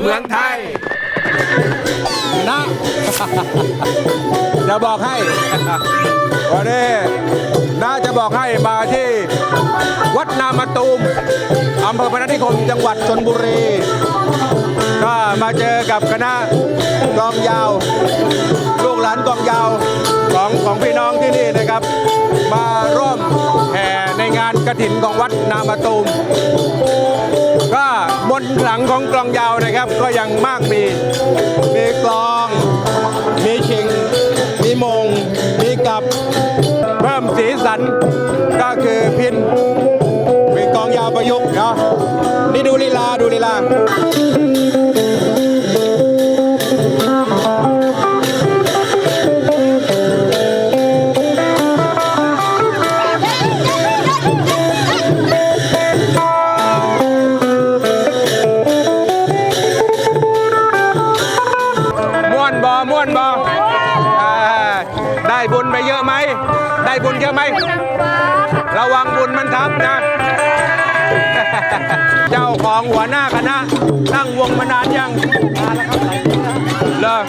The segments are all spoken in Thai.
เมืองไทย นะ จะบอกให้ วันนี้น้าจะบอกให้มาที่ วัดนามาตูมอำเภอพนัสนิคมจังหวัดชนบุรี ก็มาเจอกับคณะกองยาว ลูกหลานกองยาวของของพี่น้องที่นี่นะครับ มาร่วมแห่ในงานกระถินของวัดนามาตูมก็ บนหลังของกลองยาวนะครับ ก็ยังมากมี มีกลอง มีชิง มีมง มีกับ เพิ่มสีสัน ก็คือพินมีกลองยาวประยุกต์เนาะนี่ดูลีลาดูลีลา ม่วนบอม่วนบอ่าได้บุญไปเยอะไหม ได้บุญเยอะไหม ระวังบุญมันทับนะ เจ้าของหัวหน้าคณะตั้งวงมานานยังเลิก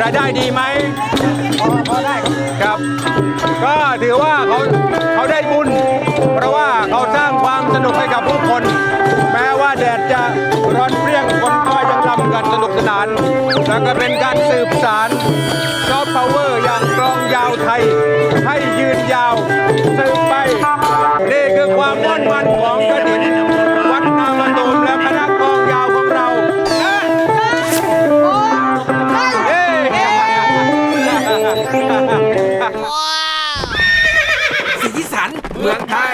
รายได้ดีไหมพอได้ครับ ก็ถือว่าเขาเขาได้บุญ เพราะว่าเขาสร้างความสนุกให้กับผู้คน แม้ว่าแดดจะ นาน แล้วก็เป็นการสืบสารซอฟต์พาวเวอร์อย่างกลองยาวไทย ให้ยืนยาวสืบไปนี่คือความม่วนมันของกระดินวัดนามาตูมและคณะกลองยาวของเราเย้สีสันเมืองไทย